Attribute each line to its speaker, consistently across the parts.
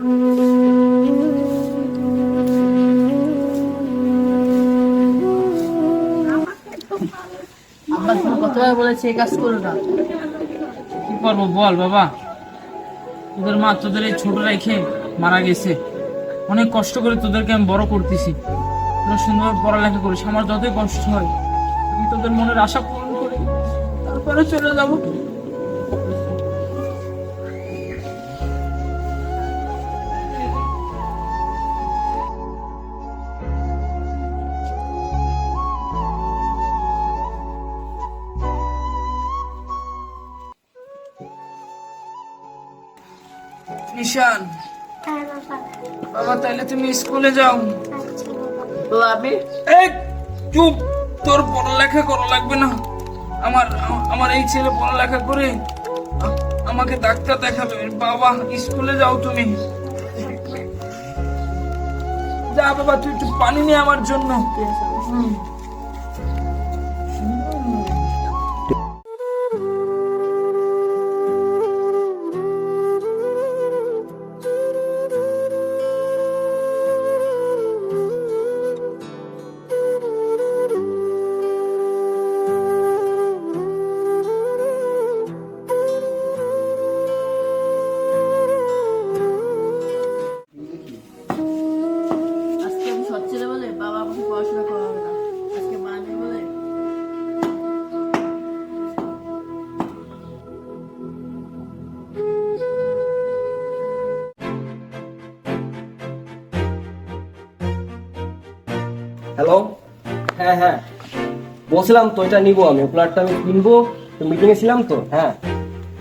Speaker 1: আব্বা এই কাজ করো
Speaker 2: কি করব বল বাবা? তোদের মা তোদের এই ছোট রেখে মারা গেছে। অনেক কষ্ট করে তোদেরকে আমি বড় করতেছি। তোরা সুন্দরভাবে পড়ালেখা করিস, আমার যতই কষ্ট হয়, আমি তোদের মনের আশা পূরণ করি। তারপরে চলে যাব। নিশান
Speaker 3: হ্যাঁ বাবা।
Speaker 2: তাইলে তুমি স্কুলে যাও।
Speaker 3: আচ্ছা
Speaker 1: আমি
Speaker 2: এই চুপ। তোর পড়ালেখা করা লাগবে না। আমার আমার এই ছেলে পড়ালেখা করে আমাকে ডাক্তার দেখাবে। বাবা স্কুলে যাও তুমি। যা বাবা তুই একটু পানি নিয়ে আমার জন্য। হুম।
Speaker 4: হ্যালো হ্যাঁ হ্যাঁ। বলছিলাম তো, এটা নিবো আমি। প্লাটটা আমি কিনবো, তো মিটিংয়ে ছিলাম তো হ্যাঁ।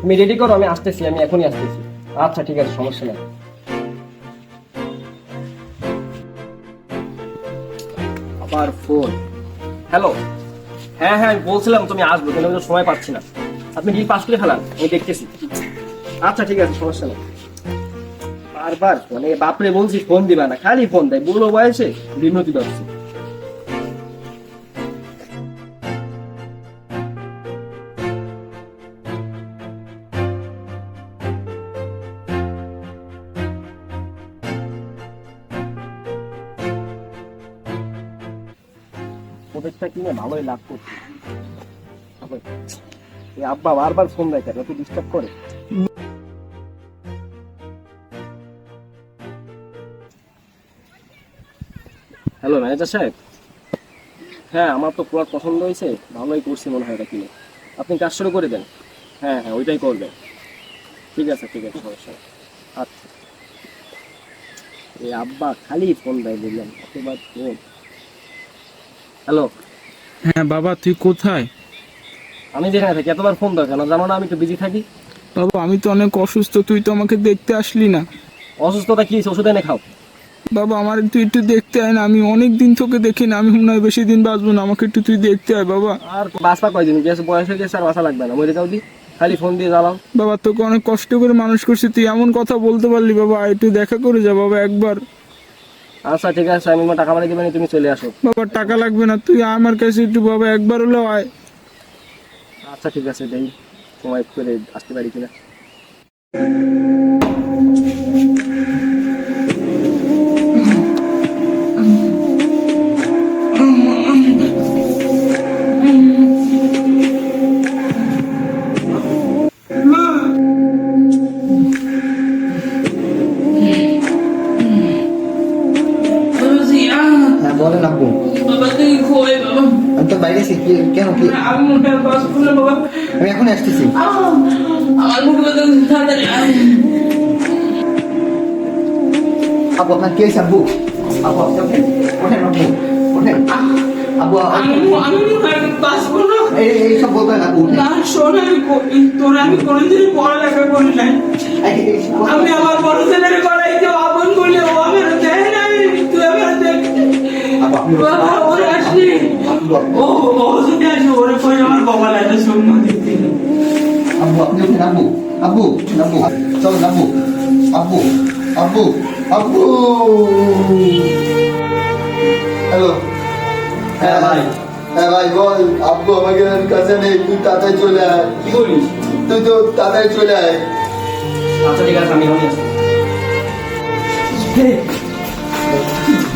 Speaker 4: তুমি রেডি করো, আমি আসতেছি, আমি এখনই আসতেছি। আচ্ছা ঠিক আছে, সমস্যা নেই। আবার ফোন হ্যালো হ্যাঁ হ্যাঁ বলছিলাম তুমি আসব, কিন্তু আমি সময় পাচ্ছি না। আপনি ডিল পাস করে ফেলান? আমি দেখতেছি। আচ্ছা ঠিক আছে, সমস্যা নেই। বারবার মানে বাপরে, বলছি ফোন দিবা না, খালি ফোন দেয়, বুড়ো বয়সে বিনতি দর্শি ওদেরটা কিনে ভালোই লাভ করছি। এই আব্বা বারবার ফোন দেয় কেন? তুই ডিস্টার্ব করে। হ্যালো ম্যানেজার সাহেব। হ্যাঁ আমার তো প্লট পছন্দ হয়েছে। ভালোই করছি মনে হয় এটা কিনে। আপনি কাজ শুরু করে দেন। হ্যাঁ হ্যাঁ ওইটাই করবেন। ঠিক আছে ঠিক আছে, সমস্যা আচ্ছা। এই আব্বা খালি ফোন দেয় বললাম কতবার ফোন হ্যালো।
Speaker 2: হ্যাঁ বাবা তুই কোথায়?
Speaker 4: আমি যেখানে থাকি এতবার ফোন দাও কেন? জানো না আমি একটু বিজি থাকি।
Speaker 2: বাবা আমি তো অনেক অসুস্থ তুই তো আমাকে দেখতে আসলি না।
Speaker 4: অসুস্থতা কি? ওষুধ এনে খাও।
Speaker 2: বাবা আমার তুই একটু দেখতে আয় না আমি অনেক দিন তোকে দেখি না আমি মনে হয় বেশি দিন বাঁচবো না আমাকে একটু তুই দেখতে আয় বাবা।
Speaker 4: আর বাঁচবা কয়দিন? গেছে বয়স হয়ে গেছে আর বাসা লাগবে না। মরে যাও দি। খালি ফোন দিয়ে জ্বালাও।
Speaker 2: বাবা তোকে অনেক কষ্ট করে মানুষ করছি তুই এমন কথা বলতে পারলি বাবা একটু দেখা করে যা বাবা একবার।
Speaker 4: আচ্ছা ঠিক আছে আমি টাকা পাঠিয়ে দেবেন তুমি চলে আসো।
Speaker 2: বাবা টাকা লাগবে না তুই আমার কাছে একটু বাবা একবার হলেও আয়।
Speaker 4: আচ্ছা ঠিক আছে দেই। তোমায় করে আসতে পারি কিনা?
Speaker 5: বলেন আপু। আমি তো বাইরে আছি কেন কি?
Speaker 2: আমি
Speaker 5: এখন আসতেছি। আপু আপনার কি হয়েছে আব্বু আপু আপনি ওঠেন ওঠেন। আপু ওঠেন
Speaker 2: আমি
Speaker 5: বলবেন আপু
Speaker 2: না শোন আমি করি আমি কোনোদিন পড়ালেখা করি নাই। আমি আমার বড় ছেলের গলায় যে বাবা ওরে আসলি ও ও যদি আসে ওরে কই আমার বাবা লাগে সম্মান দিতে
Speaker 5: আব্বু আপনি ওঠেন আব্বু আব্বু আব্বু চল আব্বু আব্বু আব্বু আব্বু হ্যালো
Speaker 4: হ্যাঁ ভাই
Speaker 5: হ্যাঁ ভাই বল আব্বু আমাকে কাছে নেই তুই তাড়াতাড়ি চলে আয়
Speaker 4: কি বলিস
Speaker 5: তুই তো তাড়াতাড়ি চলে আয়
Speaker 4: আচ্ছা ঠিক আছে, আমি এখনই আসছি?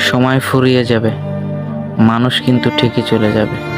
Speaker 3: সময় ফুরিয়ে যাবে। মানুষ কিন্তু ঠিকই চলে যাবে।